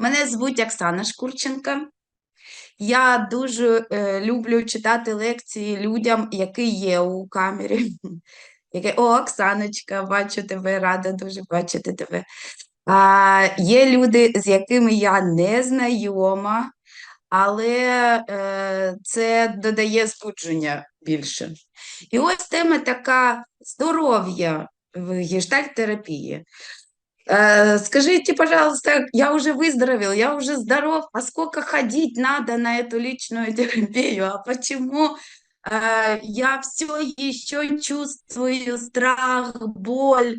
Мене звуть Оксана Шкурченка. Я дуже е, люблю читати лекції людям, які є у камері. Яке, О, Оксаночка, бачу тебе, рада дуже бачити тебе. А, є люди, з якими я не знайома, але е, це додає збудження більше. І ось тема така здоров'я в гештальт-терапії. Э, Скажите, пожалуйста, я уже выздоровел, я уже здоров, а сколько ходить надо на эту личную терапию? А почему э, я все еще чувствую страх, боль?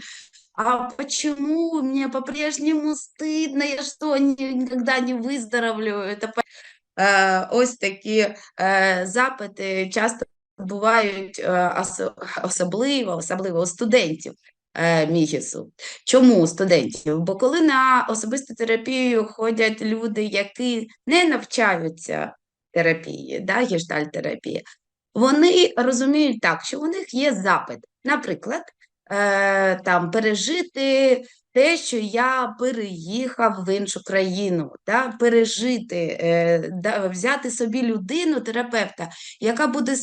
А почему мне по-прежнему стыдно? Я что, ни- никогда не выздоровлю? Это Е, ось такі е, запити часто осо- особливо, особливо у студентів е, МІГІСу. Чому студентів? Бо коли на особисту терапію ходять люди, які не навчаються терапії, да, гештальт-терапії, вони розуміють так, що у них є запит. Наприклад, е, там, пережити те, що я переїхав в іншу країну, да, пережити, е, да, взяти собі людину, терапевта, яка буде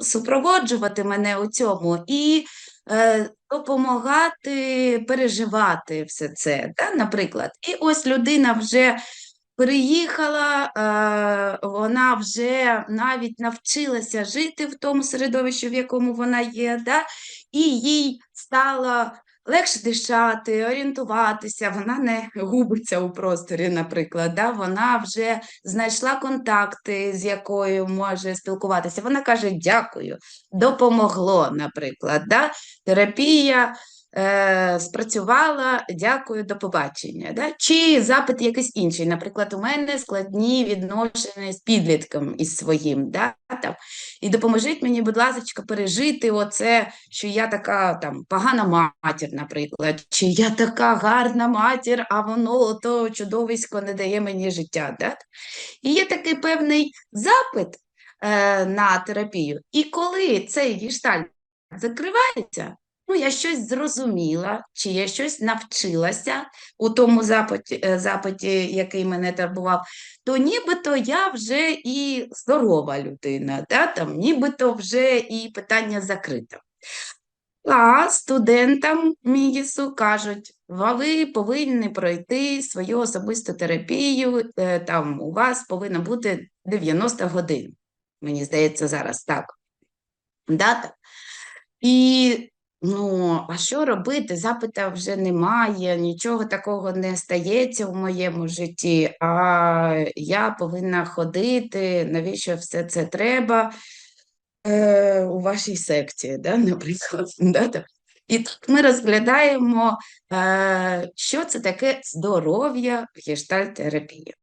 супроводжувати мене у цьому і е, допомагати переживати все це. Да, наприклад. І ось людина вже Приїхала, е, вона вже навіть навчилася жити в тому середовищі, в якому вона є, да? і їй стало легше дишати, орієнтуватися, вона не губиться у просторі, наприклад. Да? Вона вже знайшла контакти, з якою може спілкуватися. Вона каже: дякую, допомогло, наприклад. Да? Терапія е, спрацювала, дякую, до побачення. Да? Чи запит якийсь інший. Наприклад, у мене складні відношення з підлітком із своїм. Да? Там. І допоможіть мені, будь ласка, пережити оце, що я така там погана матір, наприклад, чи я така гарна матір, а воно ото чудовисько не дає мені життя. Да? І є такий певний запит е, на терапію. І коли цей гештальт закривається, ну, я щось зрозуміла, чи я щось навчилася у тому запиті, е, запиті, який мене турбував, то нібито я вже і здорова людина, да? Там, нібито вже і питання закрите. А студентам МІГІСу кажуть, ви повинні пройти свою особисту терапію, е, там у вас повинно бути 90 годин. Мені здається, зараз так. Дата. І ну, а що робити? Запита вже немає, нічого такого не стається в моєму житті, а я повинна ходити, навіщо все це треба е, у вашій секції, да, наприклад. Да, так. І тут ми розглядаємо, е, що це таке здоров'я в гештальт-терапії.